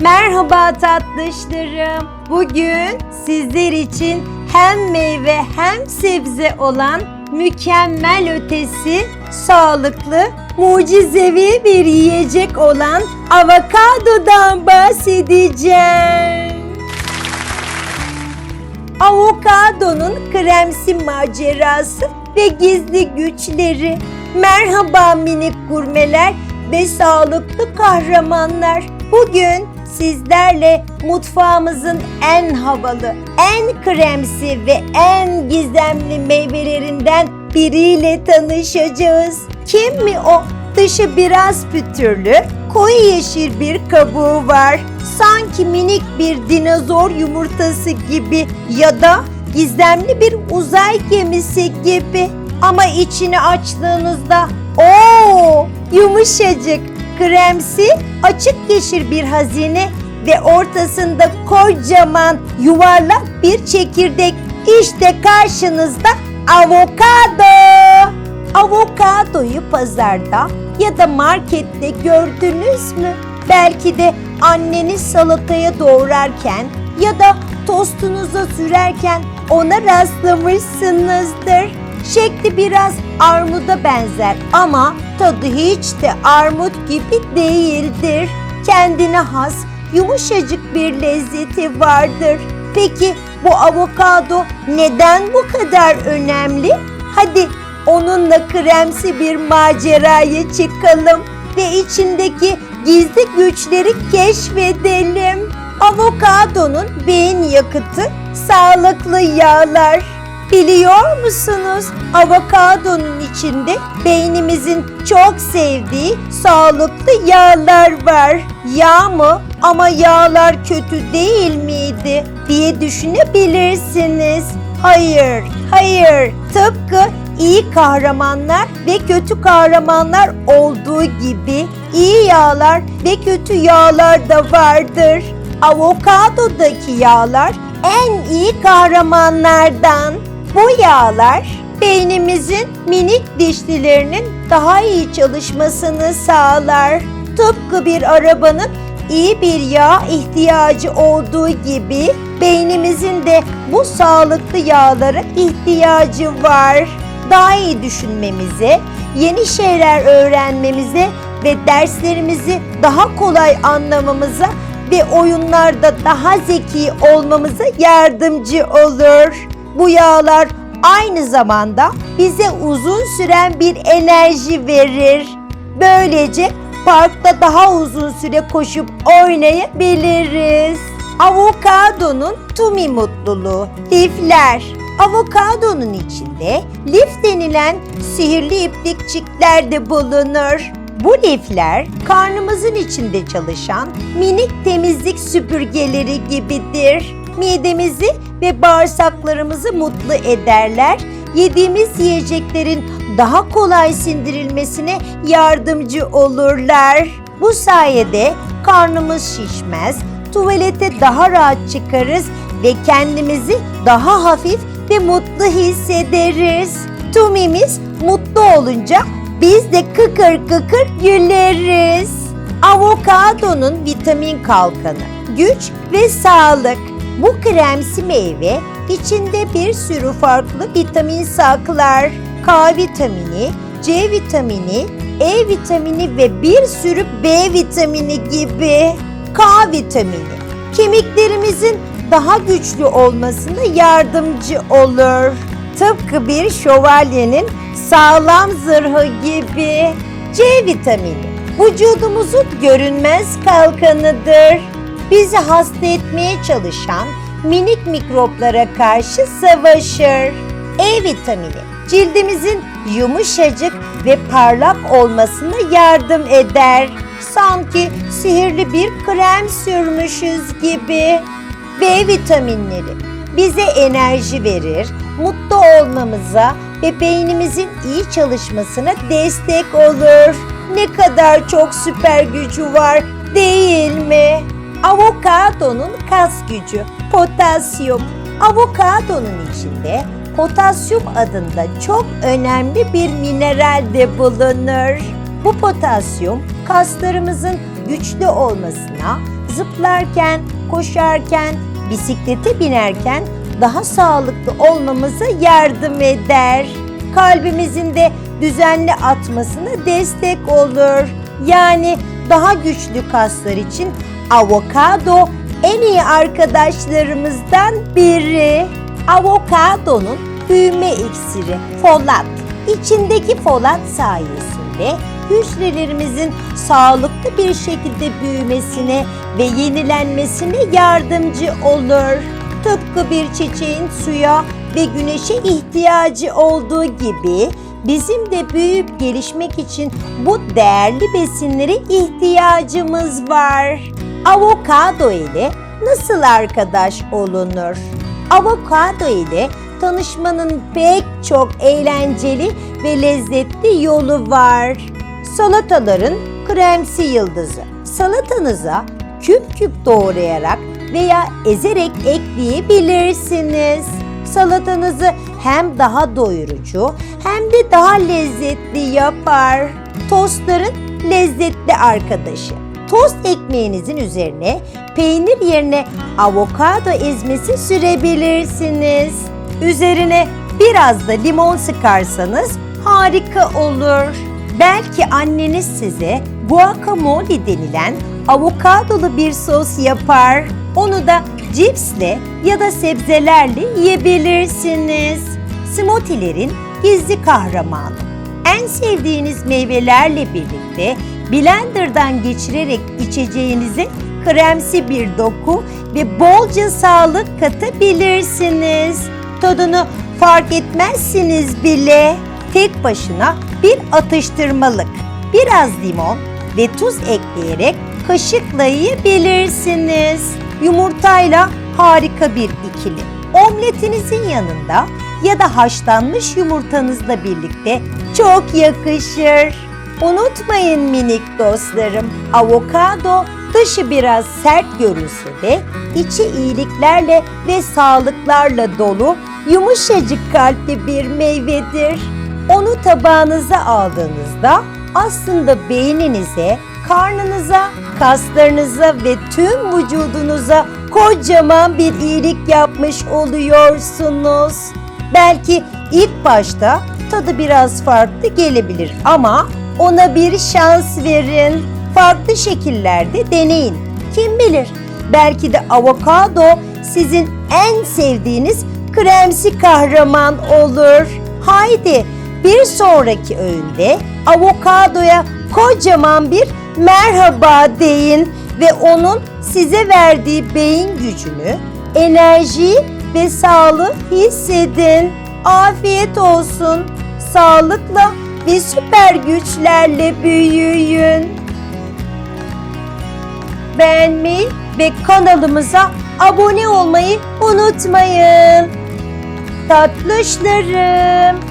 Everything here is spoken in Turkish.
Merhaba tatlışlarım. Bugün sizler için hem meyve hem sebze olan mükemmel ötesi, sağlıklı, mucizevi bir yiyecek olan avokadodan bahsedeceğim. Avokadonun kremsi macerası ve gizli güçleri. Merhaba minik gurmeler ve sağlıklı kahramanlar. Bugün sizlerle mutfağımızın en havalı, en kremsi ve en gizemli meyvelerinden biriyle tanışacağız. Kim mi o? Dışı biraz pütürlü, koyu yeşil bir kabuğu var. Sanki minik bir dinozor yumurtası gibi ya da gizemli bir uzay gemisi gibi. Ama içini açtığınızda o yumuşacık, kremsi, açık yeşil bir hazine ve ortasında kocaman yuvarlak bir çekirdek. İşte karşınızda avokado. Avokadoyu pazarda ya da markette gördünüz mü? Belki de anneniz salataya doğrarken ya da tostunuza sürerken ona rastlamışsınızdır. Şekli biraz armuda benzer ama tadı hiç de armut gibi değildir. Kendine has yumuşacık bir lezzeti vardır. Peki bu avokado neden bu kadar önemli? Hadi onunla kremsi bir maceraya çıkalım ve içindeki gizli güçleri keşfedelim. Avokadonun beyin yakıtı sağlıklı yağlar. Biliyor musunuz? Avokadonun içinde beynimizin çok sevdiği sağlıklı yağlar var. Yağ mı? Ama yağlar kötü değil miydi diye düşünebilirsiniz. Hayır, hayır. Tıpkı iyi kahramanlar ve kötü kahramanlar olduğu gibi iyi yağlar ve kötü yağlar da vardır. Avokadodaki yağlar en iyi kahramanlardan. Bu yağlar beynimizin minik dişlilerinin daha iyi çalışmasını sağlar. Tıpkı bir arabanın iyi bir yağ ihtiyacı olduğu gibi beynimizin de bu sağlıklı yağlara ihtiyacı var. Daha iyi düşünmemize, yeni şeyler öğrenmemize ve derslerimizi daha kolay anlamamıza ve oyunlarda daha zeki olmamıza yardımcı olur. Bu yağlar aynı zamanda bize uzun süren bir enerji verir. Böylece parkta daha uzun süre koşup oynayabiliriz. Avokadonun tumi mutluluğu, lifler. Avokadonun içinde lif denilen sihirli iplikçikler de bulunur. Bu lifler karnımızın içinde çalışan minik temizlik süpürgeleri gibidir. Midemizi ve bağırsaklarımızı mutlu ederler. Yediğimiz yiyeceklerin daha kolay sindirilmesine yardımcı olurlar. Bu sayede karnımız şişmez, tuvalete daha rahat çıkarız ve kendimizi daha hafif ve mutlu hissederiz. Tumimiz mutlu olunca biz de kıkır kıkır güleriz. Avokadonun vitamin kalkanı, güç ve sağlık. Bu kremsi meyve içinde bir sürü farklı vitamin saklar. K vitamini, C vitamini, E vitamini ve bir sürü B vitamini gibi. K vitamini kemiklerimizin daha güçlü olmasına yardımcı olur. Tıpkı bir şövalyenin sağlam zırhı gibi. C vitamini vücudumuzun görünmez kalkanıdır. Bizi hasta etmeye çalışan minik mikroplara karşı savaşır. E vitamini cildimizin yumuşacık ve parlak olmasına yardım eder. Sanki sihirli bir krem sürmüşüz gibi. B vitaminleri bize enerji verir, mutlu olmamıza ve beynimizin iyi çalışmasına destek olur. Ne kadar çok süper gücü var değil mi? Avokadonun kas gücü, potasyum. Avokadonun içinde potasyum adında çok önemli bir mineral de bulunur. Bu potasyum kaslarımızın güçlü olmasına, zıplarken, koşarken, bisiklete binerken daha sağlıklı olmamıza yardım eder. Kalbimizin de düzenli atmasına destek olur. Yani daha güçlü kaslar için avokado en iyi arkadaşlarımızdan biri. Avokadonun büyüme iksiri folat. İçindeki folat sayesinde hücrelerimizin sağlıklı bir şekilde büyümesine ve yenilenmesine yardımcı olur. Tıpkı bir çiçeğin suya ve güneşe ihtiyacı olduğu gibi bizim de büyüyüp gelişmek için bu değerli besinlere ihtiyacımız var. Avokado ile nasıl arkadaş olunur? Avokado ile tanışmanın pek çok eğlenceli ve lezzetli yolu var. Salataların kremsi yıldızı. Salatanıza küp küp doğrayarak veya ezerek ekleyebilirsiniz. Salatanızı hem daha doyurucu hem de daha lezzetli yapar. Tostların lezzetli arkadaşı. Tost ekmeğinizin üzerine peynir yerine avokado ezmesi sürebilirsiniz. Üzerine biraz da limon sıkarsanız harika olur. Belki anneniz size guacamole denilen avokadolu bir sos yapar. Onu da cipsle ya da sebzelerle yiyebilirsiniz. Smoothie'lerin gizli kahramanı. En sevdiğiniz meyvelerle birlikte blenderdan geçirerek içeceğinize kremsi bir doku ve bolca sağlık katabilirsiniz. Tadını fark etmezsiniz bile. Tek başına bir atıştırmalık, biraz limon ve tuz ekleyerek kaşıkla yiyebilirsiniz. Yumurtayla harika bir ikili. Omletinizin yanında ya da haşlanmış yumurtanızla birlikte çok yakışır. Unutmayın minik dostlarım, avokado dışı biraz sert görünse de içi iyiliklerle ve sağlıklarla dolu yumuşacık kalpli bir meyvedir. Onu tabağınıza aldığınızda aslında beyninize, karnınıza, kaslarınıza ve tüm vücudunuza kocaman bir iyilik yapmış oluyorsunuz. Belki ilk başta tadı biraz farklı gelebilir ama ona bir şans verin. Farklı şekillerde deneyin. Kim bilir belki de avokado sizin en sevdiğiniz kremsi kahraman olur. Haydi bir sonraki öğünde avokadoya kocaman bir merhaba deyin ve onun size verdiği beyin gücünü, enerjiyi ve sağlığı hissedin. Afiyet olsun. Sağlıkla ve süper güçlerle büyüyün. Beğenmeyi ve kanalımıza abone olmayı unutmayın. Tatlışlarım.